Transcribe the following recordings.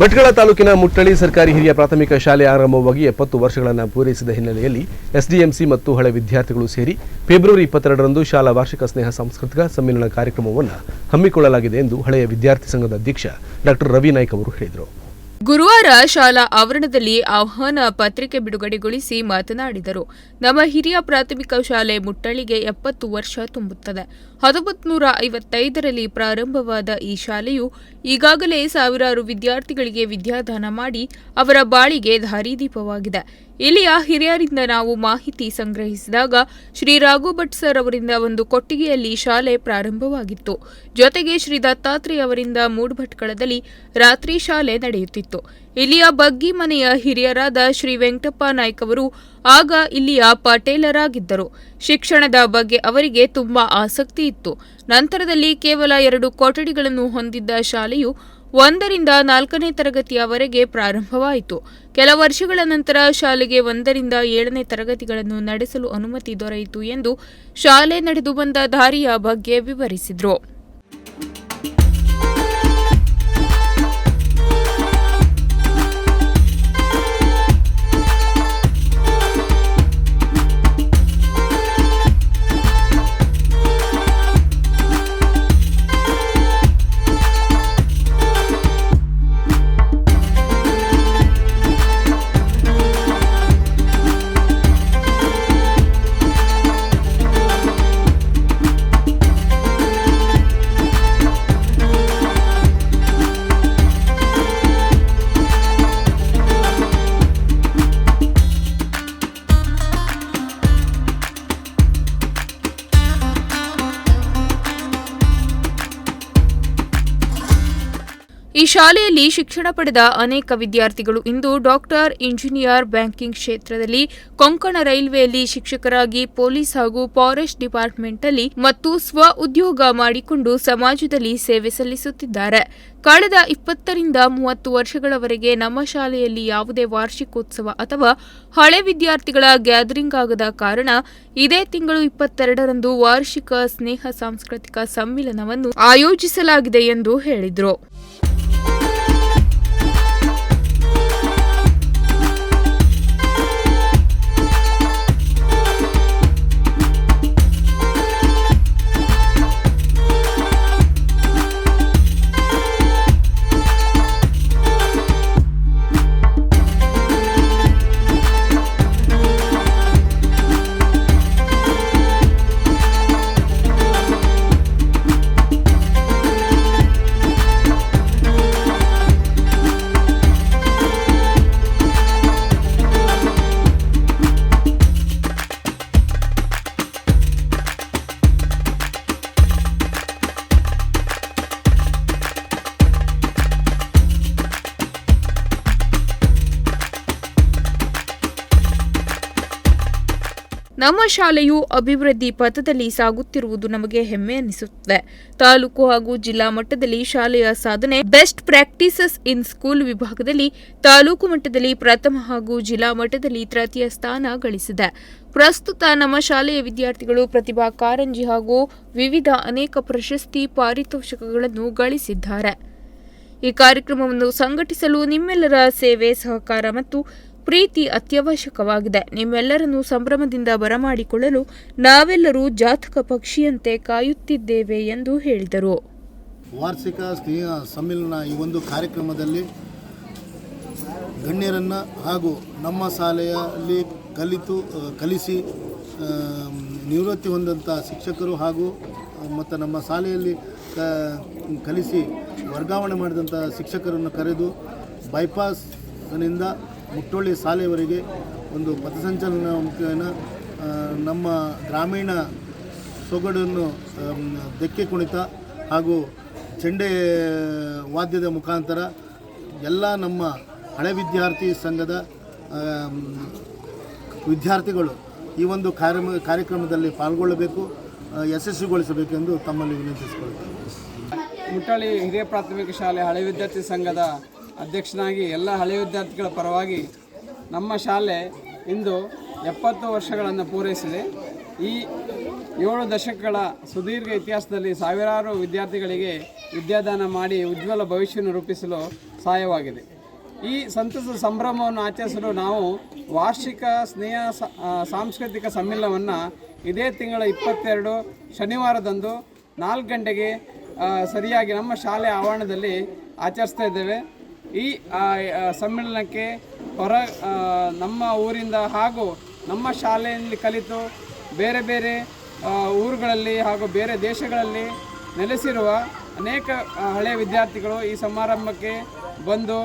ಭಟ್ಕಳ ತಾಲೂಕಿನ ಮುಟ್ಟಳಿ ಸರ್ಕಾರಿ ಹಿರಿಯ ಪ್ರಾಥಮಿಕ ಶಾಲೆ ಆರಂಭವಾಗಿ ಎಪ್ಪತ್ತು ವರ್ಷಗಳನ್ನು ಪೂರೈಸಿದ ಹಿನ್ನೆಲೆಯಲ್ಲಿ ಎಸ್ಡಿಎಂಸಿ ಮತ್ತು ಹಳೆ ವಿದ್ಯಾರ್ಥಿಗಳು ಸೇರಿ ಫೆಬ್ರವರಿ ಇಪ್ಪತ್ತೆರಡರಂದು ಶಾಲಾ ವಾರ್ಷಿಕ ಸ್ನೇಹ ಸಾಂಸ್ಕೃತಿಕ ಸಮ್ಮೇಳನ ಕಾರ್ಯಕ್ರಮವನ್ನು ಹಮ್ಮಿಕೊಳ್ಳಲಾಗಿದೆ ಎಂದು ಹಳೆಯ ವಿದ್ಯಾರ್ಥಿ ಸಂಘದ ಅಧ್ಯಕ್ಷ ಡಾಕ್ಟರ್ ರವಿ ನಾಯ್ಕ್ ಅವರು ಹೇಳಿದರು. ಗುರುವಾರ ಶಾಲಾ ಆವರಣದಲ್ಲಿ ಆಹ್ವಾನ ಪತ್ರಿಕೆ ಬಿಡುಗಡೆಗೊಳಿಸಿ ಮಾತನಾಡಿದರು. ನಮ್ಮ ಹಿರಿಯ ಪ್ರಾಥಮಿಕ ಶಾಲೆ ಮುಟ್ಟಳಿಗೆ ಎಪ್ಪತ್ತು ವರ್ಷ ತುಂಬುತ್ತದೆ. ಹತ್ತೊಂಬತ್ತು ನೂರ ಐವತ್ತೈದರಲ್ಲಿ ಪ್ರಾರಂಭವಾದ ಈ ಶಾಲೆಯು ಈಗಾಗಲೇ ಸಾವಿರಾರು ವಿದ್ಯಾರ್ಥಿಗಳಿಗೆ ವಿದ್ಯಾದಾನ ಮಾಡಿ ಅವರ ಬಾಳಿಗೆ ದಾರಿದೀಪವಾಗಿದೆ ಇಲ್ಲಿಯ ಹಿರಿಯರಿಂದ ನಾವು ಮಾಹಿತಿ ಸಂಗ್ರಹಿಸಿದಾಗ ಶ್ರೀ ರಾಘು ಭಟ್ ಸರ್ ಅವರಿಂದ ಒಂದು ಕೊಟ್ಟಿಗೆಯಲ್ಲಿ ಶಾಲೆ ಪ್ರಾರಂಭವಾಗಿತ್ತು. ಜೊತೆಗೆ ಶ್ರೀ ದತ್ತಾತ್ರೇಯ ಅವರಿಂದ ಮೂಡ್ಭಟ್ಕಳದಲ್ಲಿ ರಾತ್ರಿ ಶಾಲೆ ನಡೆಯುತ್ತಿತ್ತು. ಇಲ್ಲಿಯ ಬಗ್ಗಿ ಮನೆಯ ಹಿರಿಯರಾದ ಶ್ರೀ ವೆಂಕಟಪ್ಪ ನಾಯ್ಕ್ ಅವರು ಆಗ ಇಲ್ಲಿಯ ಪಟೇಲರಾಗಿದ್ದರು. ಶಿಕ್ಷಣದ ಬಗ್ಗೆ ಅವರಿಗೆ ತುಂಬಾ ಆಸಕ್ತಿ ಇತ್ತು. ನಂತರದಲ್ಲಿ ಕೇವಲ ಎರಡು ಕೊಠಡಿಗಳನ್ನು ಹೊಂದಿದ್ದ ಶಾಲೆಯು ಒಂದರಿಂದ ನಾಲ್ಕನೇ ತರಗತಿಯವರೆಗೆ ಪ್ರಾರಂಭವಾಯಿತು. ಕೆಲ ವರ್ಷಗಳ ನಂತರ ಶಾಲೆಗೆ ಒಂದರಿಂದ ಏಳನೇ ತರಗತಿಗಳನ್ನು ನಡೆಸಲು ಅನುಮತಿ ದೊರೆಯಿತು ಎಂದು ಶಾಲೆ ನಡೆದು ಬಂದ ದಾರಿಯ ಬಗ್ಗೆ ವಿವರಿಸಿದರು. ಈ ಶಾಲೆಯಲ್ಲಿ ಶಿಕ್ಷಣ ಪಡೆದ ಅನೇಕ ವಿದ್ಯಾರ್ಥಿಗಳು ಇಂದು ಡಾಕ್ಟರ್, ಇಂಜಿನಿಯರ್, ಬ್ಯಾಂಕಿಂಗ್ ಕ್ಷೇತ್ರದಲ್ಲಿ ಕೊಂಕಣ ರೈಲ್ವೆಯಲ್ಲಿ ಶಿಕ್ಷಕರಾಗಿ ಪೊಲೀಸ್ ಹಾಗೂ ಫಾರೆಸ್ಟ್ ಡಿಪಾರ್ಟ್ಮೆಂಟ್ನಲ್ಲಿ ಮತ್ತು ಸ್ವ ಉದ್ಯೋಗ ಮಾಡಿಕೊಂಡು ಸಮಾಜದಲ್ಲಿ ಸೇವೆ ಸಲ್ಲಿಸುತ್ತಿದ್ದಾರೆ. ಕಳೆದ ಇಪ್ಪತ್ತರಿಂದ ಮೂವತ್ತು ವರ್ಷಗಳವರೆಗೆ ನಮ್ಮ ಶಾಲೆಯಲ್ಲಿ ಯಾವುದೇ ವಾರ್ಷಿಕೋತ್ಸವ ಅಥವಾ ಹಳೆ ವಿದ್ಯಾರ್ಥಿಗಳ ಗ್ಯಾದರಿಂಗ್ ಆಗದ ಕಾರಣ ಇದೇ ತಿಂಗಳು ಇಪ್ಪತ್ತೆರಡರಂದು ವಾರ್ಷಿಕ ಸ್ನೇಹ ಸಾಂಸ್ಕೃತಿಕ ಸಮ್ಮಿಲನವನ್ನು ಆಯೋಜಿಸಲಾಗಿದೆ ಎಂದು ಹೇಳಿದರು. ನಮ್ಮ ಶಾಲೆಯು ಅಭಿವೃದ್ಧಿ ಪಥದಲ್ಲಿ ಸಾಗುತ್ತಿರುವುದು ನಮಗೆ ಹೆಮ್ಮೆ ಅನಿಸುತ್ತದೆ. ತಾಲೂಕು ಹಾಗೂ ಜಿಲ್ಲಾ ಮಟ್ಟದಲ್ಲಿ ಶಾಲೆಯ ಸಾಧನೆ ಬೆಸ್ಟ್ ಪ್ರಾಕ್ಟೀಸಸ್ ಇನ್ ಸ್ಕೂಲ್ ವಿಭಾಗದಲ್ಲಿ ತಾಲೂಕು ಮಟ್ಟದಲ್ಲಿ ಪ್ರಥಮ ಹಾಗೂ ಜಿಲ್ಲಾ ಮಟ್ಟದಲ್ಲಿ ತೃತೀಯ ಸ್ಥಾನ ಗಳಿಸಿದೆ. ಪ್ರಸ್ತುತ ನಮ್ಮ ಶಾಲೆಯ ವಿದ್ಯಾರ್ಥಿಗಳು ಪ್ರತಿಭಾ ಕಾರಂಜಿ ಹಾಗೂ ವಿವಿಧ ಅನೇಕ ಪ್ರಶಸ್ತಿ ಪಾರಿತೋಷಕಗಳನ್ನು ಗಳಿಸಿದ್ದಾರೆ. ಈ ಕಾರ್ಯಕ್ರಮವನ್ನು ಸಂಘಟಿಸಲು ನಿಮ್ಮೆಲ್ಲರ ಸೇವೆ, ಸಹಕಾರ ಮತ್ತು ಪ್ರೀತಿ ಅತ್ಯವಶ್ಯಕವಾಗಿದೆ. ನಿಮ್ಮೆಲ್ಲರನ್ನು ಸಂಭ್ರಮದಿಂದ ಬರಮಾಡಿಕೊಳ್ಳಲು ನಾವೆಲ್ಲರೂ ಜಾತಕ ಪಕ್ಷಿಯಂತೆ ಕಾಯುತ್ತಿದ್ದೇವೆ ಎಂದು ಹೇಳಿದರು. ವಾರ್ಷಿಕ ಸ್ನೇಹ ಸಮ್ಮೇಳನ ಈ ಒಂದು ಕಾರ್ಯಕ್ರಮದಲ್ಲಿ ಗಣ್ಯರನ್ನು ಹಾಗೂ ನಮ್ಮ ಶಾಲೆಯಲ್ಲಿ ಕಲಿತು, ಕಲಿಸಿ ನಿವೃತ್ತಿ ಹೊಂದಂಥ ಶಿಕ್ಷಕರು ಹಾಗೂ, ಮತ್ತು ನಮ್ಮ ಶಾಲೆಯಲ್ಲಿ ಕಲಿಸಿ ವರ್ಗಾವಣೆ ಮಾಡಿದಂಥ ಶಿಕ್ಷಕರನ್ನು ಕರೆದು ಬೈಪಾಸ್ನಿಂದ ಮುಟ್ಟೊಳ್ಳಿ ಶಾಲೆಯವರೆಗೆ ಒಂದು ಪಥಸಂಚಲನ ಮುಖ್ಯನ ನಮ್ಮ ಗ್ರಾಮೀಣ ಸೊಗಡನ್ನು ಧಕ್ಕೆ ಕುಣಿತ ಹಾಗೂ ಚೆಂಡೆ ವಾದ್ಯದ ಮುಖಾಂತರ ಎಲ್ಲ ನಮ್ಮ ಹಳೆ ವಿದ್ಯಾರ್ಥಿ ಸಂಘದ ವಿದ್ಯಾರ್ಥಿಗಳು ಈ ಒಂದು ಕಾರ್ಯ ಕಾರ್ಯಕ್ರಮದಲ್ಲಿ ಪಾಲ್ಗೊಳ್ಳಬೇಕು ಯಶಸ್ವಿಗೊಳಿಸಬೇಕೆಂದು ತಮ್ಮಲ್ಲಿ ವಿನಂತಿಸಿಕೊಳ್ಳುತ್ತೇನೆ. ಮುಟ್ಟಳ್ಳಿ ಹಿರಿಯ ಪ್ರಾಥಮಿಕ ಶಾಲೆ ಹಳೆ ವಿದ್ಯಾರ್ಥಿ ಸಂಘದ ಅಧ್ಯಕ್ಷನಾಗಿ ಎಲ್ಲ ಹಳೆ ವಿದ್ಯಾರ್ಥಿಗಳ ಪರವಾಗಿ ನಮ್ಮ ಶಾಲೆ ಇಂದು ಎಪ್ಪತ್ತು ವರ್ಷಗಳನ್ನು ಪೂರೈಸಿದೆ. ಈ ಏಳು ದಶಕಗಳ ಸುದೀರ್ಘ ಇತಿಹಾಸದಲ್ಲಿ ಸಾವಿರಾರು ವಿದ್ಯಾರ್ಥಿಗಳಿಗೆ ವಿದ್ಯಾದಾನ ಮಾಡಿ ಉಜ್ವಲ ಭವಿಷ್ಯವನ್ನು ರೂಪಿಸಲು ಸಹಾಯವಾಗಿದೆ. ಈ ಸಂತಸ ಸಂಭ್ರಮವನ್ನು ಆಚರಿಸಲು ನಾವು ವಾರ್ಷಿಕ ಸ್ನೇಹ ಸಾಂಸ್ಕೃತಿಕ ಸಮ್ಮೇಳನವನ್ನು ಇದೇ ತಿಂಗಳ ಇಪ್ಪತ್ತೆರಡು ಶನಿವಾರದಂದು ನಾಲ್ಕು ಗಂಟೆಗೆ ಸರಿಯಾಗಿ ನಮ್ಮ ಶಾಲೆ ಆವರಣದಲ್ಲಿ ಆಚರಿಸ್ತಾ ಇದ್ದೇವೆ. ಈ ಸಮ್ಮೇಳನಕ್ಕೆ ಹೊರ ನಮ್ಮ ಊರಿಂದ ಹಾಗೂ ನಮ್ಮ ಶಾಲೆಯಲ್ಲಿ ಕಲಿತು ಬೇರೆ ಬೇರೆ ಊರುಗಳಲ್ಲಿ ಹಾಗೂ ಬೇರೆ ದೇಶಗಳಲ್ಲಿ ನೆಲೆಸಿರುವ ಅನೇಕ ಹಳೆಯ ವಿದ್ಯಾರ್ಥಿಗಳು ಈ ಸಮಾರಂಭಕ್ಕೆ ಬಂದು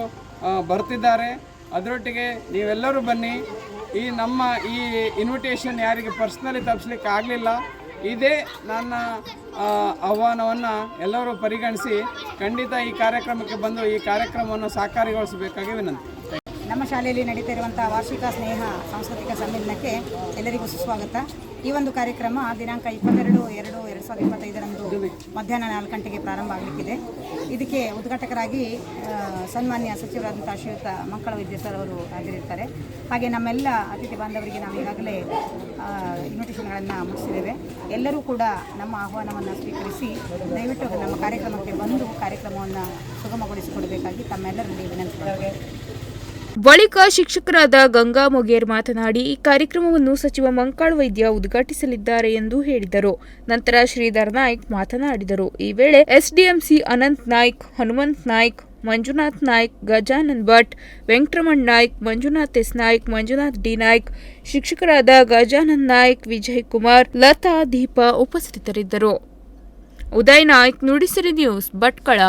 ಬರ್ತಿದ್ದಾರೆ. ಅದರೊಟ್ಟಿಗೆ ನೀವೆಲ್ಲರೂ ಬನ್ನಿ. ಈ ನಮ್ಮ ಈ ಇನ್ವಿಟೇಷನ್ ಯಾರಿಗೆ ಪರ್ಸ್ನಲಿ ತಪ್ಪಿಸ್ಲಿಕ್ಕೆ ಆಗಲಿಲ್ಲ ಇದೇ ನನ್ನ ಆಹ್ವಾನವನ್ನು ಎಲ್ಲರೂ ಪರಿಗಣಿಸಿ ಖಂಡಿತ ಈ ಕಾರ್ಯಕ್ರಮಕ್ಕೆ ಬಂದು ಈ ಕಾರ್ಯಕ್ರಮವನ್ನು ಸಾಕಾರಗೊಳಿಸಬೇಕಾಗಿ ವಿನಂತಿ. ನಮ್ಮ ಶಾಲೆಯಲ್ಲಿ ನಡೀತಾ ಇರುವಂಥ ವಾರ್ಷಿಕ ಸ್ನೇಹ ಸಾಂಸ್ಕೃತಿಕ ಸಮ್ಮೇಳನಕ್ಕೆ ಎಲ್ಲರಿಗೂ ಸುಸ್ವಾಗತ. ಈ ಒಂದು ಕಾರ್ಯಕ್ರಮ ದಿನಾಂಕ ಇಪ್ಪತ್ತೆರಡು, ಎರಡು ಎರಡು ಸಾವಿರದ ಇಪ್ಪತ್ತೈದರಂದು ಮಧ್ಯಾಹ್ನ ನಾಲ್ಕು ಗಂಟೆಗೆ ಪ್ರಾರಂಭ ಆಗಲಿಕ್ಕಿದೆ. ಇದಕ್ಕೆ ಉದ್ಘಾಟಕರಾಗಿ ಸನ್ಮಾನ್ಯ ಸಚಿವರಾದಂಥ ಶ್ರೀಯುತ ಮಕ್ಕಳ ವೈದ್ಯ ಸರ್ ಅವರು ಹಾಜರಿರ್ತಾರೆ. ಹಾಗೆ ನಮ್ಮೆಲ್ಲ ಅತಿಥಿ ಬಾಂಧವರಿಗೆ ನಾವು ಈಗಾಗಲೇ ಇನ್ವಿಟೇಷನ್ಗಳನ್ನು ಮುಗಿಸಿದ್ದೇವೆ. ಎಲ್ಲರೂ ಕೂಡ ನಮ್ಮ ಆಹ್ವಾನವನ್ನು ಸ್ವೀಕರಿಸಿ, ದಯವಿಟ್ಟು ನಮ್ಮ ಕಾರ್ಯಕ್ರಮಕ್ಕೆ ಬಂದು ಕಾರ್ಯಕ್ರಮವನ್ನು ಸುಗಮಗೊಳಿಸಿಕೊಡಬೇಕಾಗಿ ತಮ್ಮೆಲ್ಲರಲ್ಲಿ ವಿನಂತಿ ಬಳಿಕ ಶಿಕ್ಷಕರಾದ ಗಂಗಾ ಮೊಗೇರ್ ಮಾತನಾಡಿ, ಈ ಕಾರ್ಯಕ್ರಮವನ್ನು ಸಚಿವ ಮಂಕಾಳ್ ವೈದ್ಯ ಉದ್ಘಾಟಿಸಲಿದ್ದಾರೆ ಎಂದು ಹೇಳಿದರು. ನಂತರ ಶ್ರೀಧರ್ ನಾಯ್ಕ್ ಮಾತನಾಡಿದರು. ಈ ವೇಳೆ SDMC Anant Naik, Hanumant Naik, Manjunath Naik Gajanand Bhat, Venkataraman Naik, Manjunath S Naik, Manjunath D Naik, ಶಿಕ್ಷಕರಾದ ಗಜಾನಂದ್ ನಾಯ್ಕ್, ವಿಜಯ್ ಕುಮಾರ್, ಲತಾ, ದೀಪಾ ಉಪಸ್ಥಿತರಿದ್ದರು. ಉದಯ್ ನಾಯ್ಕ್, ನುಡಿಸಿರಿ ನ್ಯೂಸ್, ಭಟ್ಕಳ.